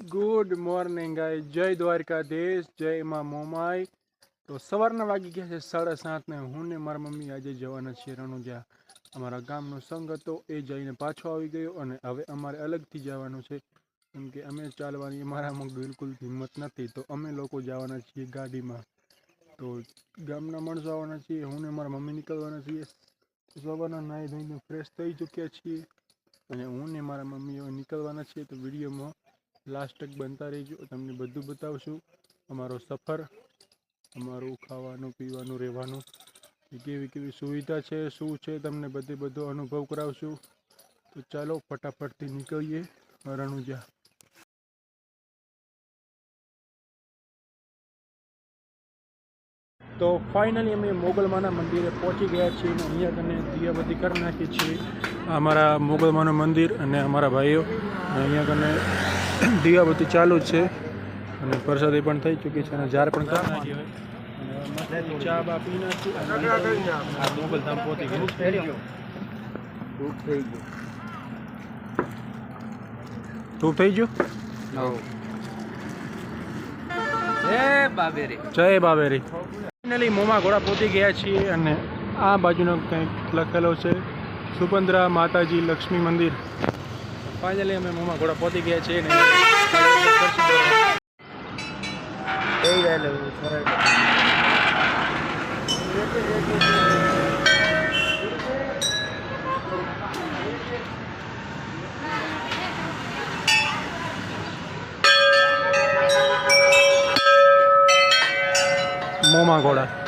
Good morning ગાય જય દ્વારકાધીશ જય માં મોમાઈ તો સવારના વાગી ગયા છે સાડા સાત ને હું ને મારા મમ્મી આજે જવાના છીએ રણુજા. અમારા ગામનો સંઘ હતો, એ જઈને પાછો આવી ગયો અને હવે અમારે અલગથી જવાનું છે. કેમ કે અમે ચાલવાની મારામાં બિલકુલ હિંમત નથી, તો અમે લોકો જવાના છીએ ગાડીમાં. તો ગામના માણસો આવવાના છીએ, હું ને મારા મમ્મી નીકળવાના છીએ. સવારના નાહી ધોઈને ફ્રેશ થઈ ચૂક્યા છીએ અને હું ને મારા મમ્મી હવે નીકળવાના છીએ. તો વિડીયોમાં લાસ્ટ તક બનતા રહીજો. તમને બધું બતાવશું. અમારો સફર, અમારું ખાવાનું, પીવાનું, રહેવાનું કેવી કેવી સુવિધા છે, શું છે, તમને બધે બધો અનુભવ કરાવશું. તો ચાલો ફટાફટથી નીકળીએ રણુજા તો ફાઇનલી અમે મોગલમાના મંદિરે પહોંચી ગયા છીએ અને અહીંયા કને દિયાબત્તી કરી નાખી છીએ. અમારા મોગલમાનું મંદિર અને અમારા ભાઈઓ. અહીંયા કને દિયાબત્તી ચાલુ જ છે. અને પ્રસાદી પણ થઈ ચૂકી છે અને જાર પણ ચા બા પી નાખી મોગલધામ ગયું. છે થઈ ગયું. જય બાબેરી. ફાઇનલી મોમાં ઘોડા પહોંચી ગયા છીએ અને આ બાજુનો કંઈક લખેલો છે. સુભદ્રા માતાજી લક્ષ્મી મંદિર. ફાઇનલી અમે મોમા ઘોડા પહોંચી ગયા છીએ અને મોમા ઘોડા.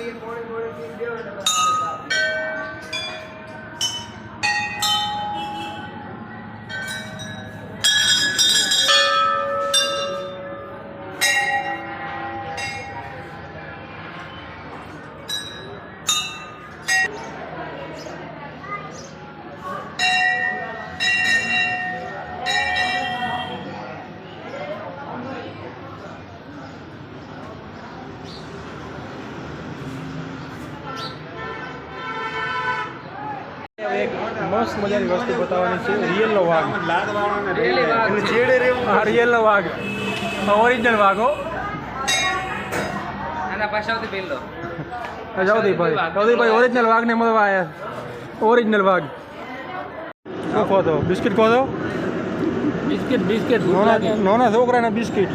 એક મસ્ત મજાની વસ્તુ બતાવવાની છે. રિયલનો વાઘ. વાઘ. હા રિયલનો વાઘ. ઓરિજિનલ વાઘ જવદીભાઈ જવદીભાઈ ઓરિજિનલ વાઘને મળવા આવ્યા ઓરિજિનલ વાઘ. શું ખો તો બિસ્કિટ ખો તો બિસ્કિટ બિસ્કિટ નાના નાના છોકરાના બિસ્કિટ.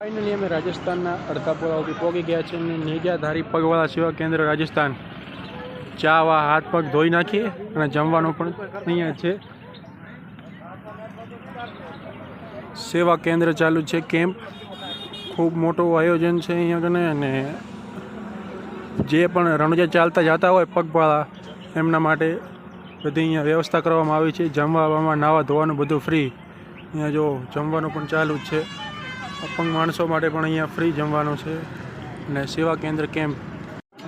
ફાઇનલી અમે રાજસ્થાનના અડધા પોળાઓથી પહોંચી ગયા છે અને નેજાધારી પગવાળા સેવા કેન્દ્ર રાજસ્થાન. ચા વા હાથ પગ ધોઈ નાખીએ અને જમવાનું પણ અહીંયા છે. સેવા કેન્દ્ર ચાલુ છે, કેમ્પ. ખૂબ મોટું આયોજન છે અહીંયા કને અને જે પણ રણુજા ચાલતા જતા હોય પગપાળા, એમના માટે બધી અહીંયા વ્યવસ્થા કરવામાં આવી છે. જમવામાં નાવા ધોવાનું બધું ફ્રી. અહીંયા જો જમવાનું પણ ચાલુ જ છે. અપંગ માણસો માટે પણ અહીંયા ફ્રી જમવાનું છે. અને સેવા કેન્દ્ર કેમ્પ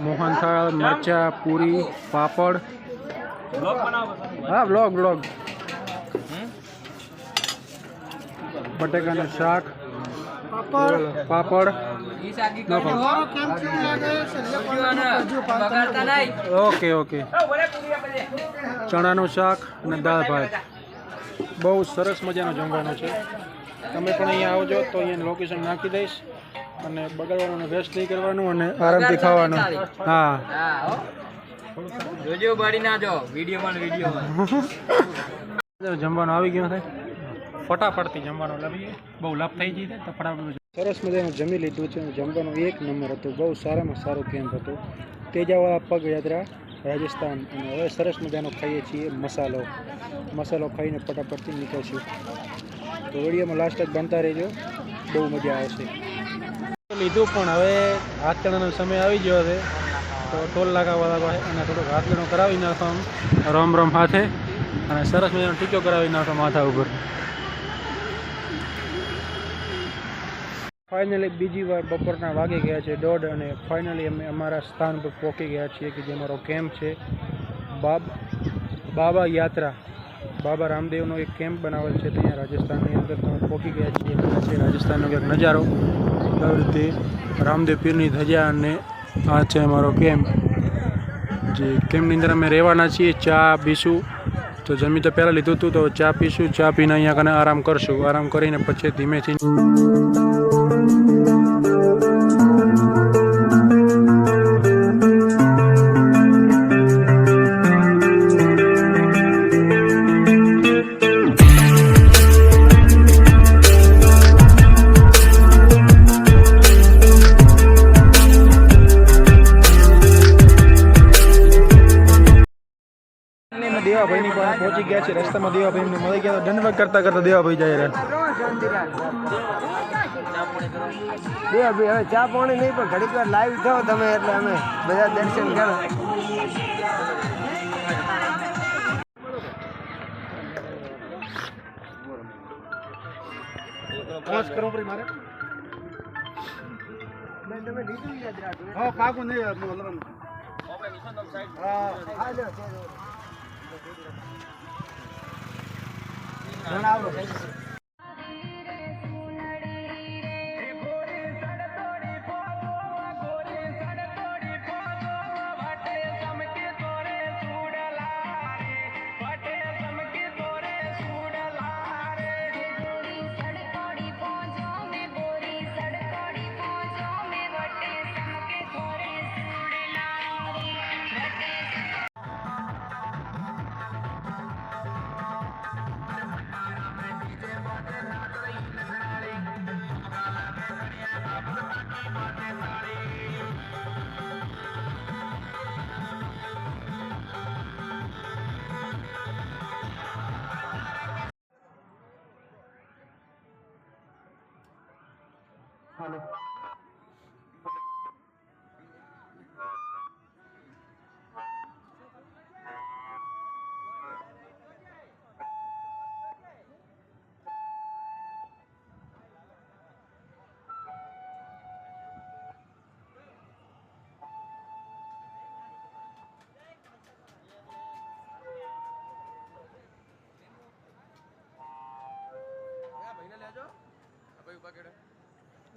મોહનથાળ મરચા પૂરી પાપડ. હા બ્લોગ બ્લોગ બટેકાનું શાક. પાપડ. Okay okay. ચણાનું શાક અને દાળ ભાત. બહુ સરસ મજાનું જમવાનું છે. તમે પણ અહીંયા આવજો તો અહીંયા લોકેશન નાખી દઈશ. અને બગાડવાનું વેસ્ટ નહીં કરવાનું અને આરામથી ખાવાનું. હા. હા જોજો બળી ના જો. વિડીયોમાં વિડીયોમાં જમવાનું આવી ગયું છે. ફટાફટથી જમવાનું લાવીએ. બહુ લાભ થઈ જઈ તો ફટાફટ સરસ મજાનું જમી લીધું છે. જમવાનું એક નંબર હતું. બહુ સારામાં સારું કેમ્પ હતું. તેજાવાળા પગયાત્રા રાજસ્થાન. અને હવે સરસ મજાનો ખાઈએ છીએ મસાલો. મસાલો ખાઈને ફટાફટથી નીકળશું. તો વિડીયોમાં લાસ્ટ જ બનતા રહેજો. બહુ મજા આવશે. લીધું, પણ હવે હાથ ચણાનો સમય આવી ગયો છે. તો ટોલ લાગાવાળા પાસે અને થોડોક હાથ ચણો કરાવી નાખો રોમ રોમ હાથે અને સરસ મજાનો ટીકો કરાવી નાખો માથા ઉપર. ફાઇનલી બીજી વાર બપોરના વાગી ગયા છે દોઢ અને ફાઇનલી અમે અમારા સ્થાન પર પહોંચી ગયા છીએ કે જે અમારો કેમ્પ છે. બાબ, બાબા યાત્રા. બાબા રામદેવનો એક કેમ્પ બનાવેલ છે. ત્યાં રાજસ્થાનની અંદર પહોંચી ગયા છીએ. છે રાજસ્થાનનો કંઈક નજારો. આવી રીતે રામદેવ પીરની ધજા અને આ છે અમારો કેમ્પ જે કેમ્પની અંદર અમે રહેવાના છીએ, ચા પીશું. તો જમી તો પહેલાં લીધું હતું તો ચા પીશું, ચા પીને અહીંયા કને આરામ કરશું. આરામ કરીને પછી ધીમેથી પહોંચી ગયા છે રસ્તામાં દેવાભાઈને મળી ગયા તો દંડવત કરતા કરતા દેવાભાઈ જાય રહ્યા બે ભાઈ હવે ચા પાણી નહીં પણ ઘડીક વાર લાઈવ થયો તમે એટલે અમે બધા દર્શન કરો મારે પાકું નહીં યાર गोरी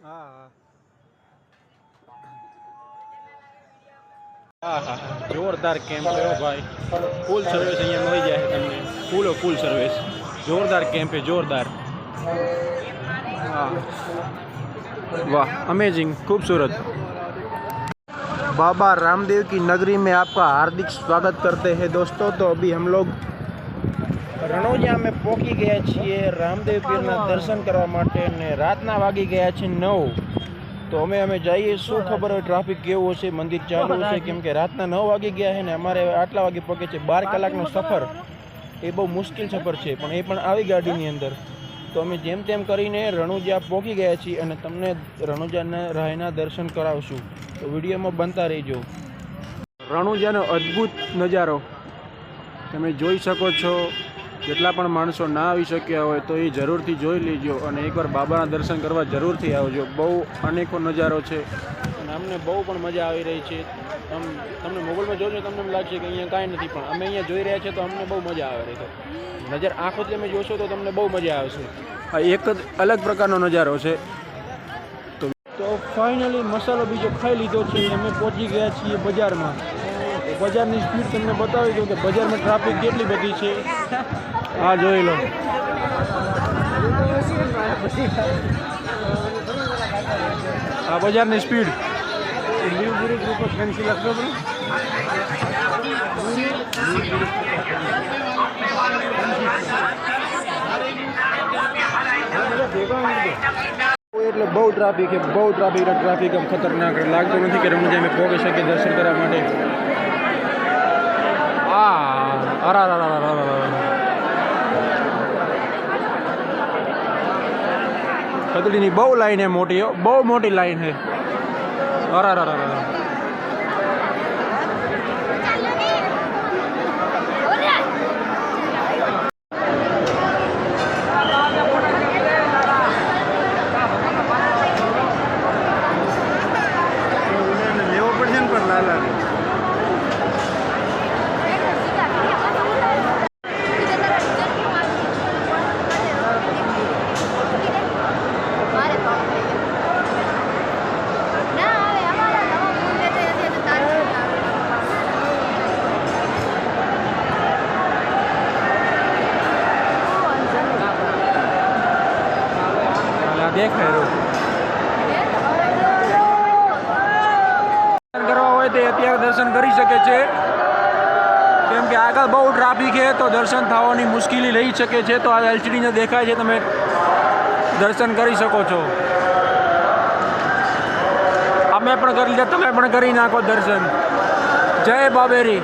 હા હા હા જોરદાર કેમ્પ રહ્યો ભાઈ ફૂલ સર્વિસ અહીંયા મળી જાય છે તમને ફૂલો ફૂલ સર્વિસ જોરદાર કેમ્પ છે જોરદાર હા वाह अमेजिंग खूबसूरत बाबा रामदेव की नगरी में आपका हार्दिक स्वागत करते हैं दोस्तों तो अभी हम लोग રણોજા અમે પહોંચી ગયા છીએ, રામદેવ પીરના દર્શન કરવા માટે ને રાતના વાગી ગયા છે નવ. તો અમે અમે જઈએ, શું ખબર હોય, ટ્રાફિક કેવું હશે, મંદિર ચાલુ હશે, કેમ કે રાતના નવ વાગી ગયા છે ને અમારે આટલા વાગે પહોંચે છે, બાર કલાકનો સફર. એ બહુ મુશ્કેલ સફર છે, પણ એ પણ આવી ગાડીની અંદર. તો અમે જેમ તેમ કરીને રણુજા પહોંચી ગયા છીએ અને તમને રણુજાના રાયના દર્શન કરાવશું. તો વિડીયોમાં બનતા રહેજો. રણુજાનો અદ્ભુત નજારો. તમે જોઈ શકો છો. જેટલા પણ માણસો ના આવી શક્યા હોય તો એ જરૂરથી જોઈ લેજો અને એકવાર બાબાના દર્શન કરવા જરૂરથી આવજો. બહુ અનેકો નજારો છે. અને અમને બહુ પણ મજા આવી રહી છે. આમ તમને મોબાઈલમાં જોજો તમને એમ લાગશે કે અહીંયા કાંઈ નથી પણ અમે અહીંયા જોઈ રહ્યા છીએ તો અમને બહુ મજા આવે છે. નજર આંખોથી તમે જોશો તો તમને બહુ મજા આવશે. આ એક જ અલગ પ્રકારનો નજારો છે. તો તો ફાઇનલી મસાલો બીજો ખાઈ લીધો છે. અમે પહોંચી ગયા છીએ બજારમાં. બજારની સ્પીડ તમને બતાવી દઉં કે બજારમાં ટ્રાફિક કેટલી બધી છે. હા, જોઈ લો. આ બજારની સ્પીડ. લીવ ગુરુ એટલે બહુ ટ્રાફિક બહુ ટ્રાફિક ટ્રાફિક આમ ખતરનાક લાગતું નથી કે રમજામે પહોંચી શકીએ દર્શન કરવા માટે કદડીની બહુ લાઈન હે મોટી બહુ મોટી લાઈન હે અરા દેખાય રહ્યું. કરવા હોય તે અત્યારે દર્શન કરી શકે છે. કેમ કે આગળ બહુ ટ્રાફિક છે, તો દર્શન થવાની મુશ્કેલી રહી શકે છે. તો આ એલસીડીને દેખાય છે, તમે દર્શન કરી શકો છો. અમે પણ કરી લીધા તમે પણ કરી નાખો દર્શન. જય બાબેરી.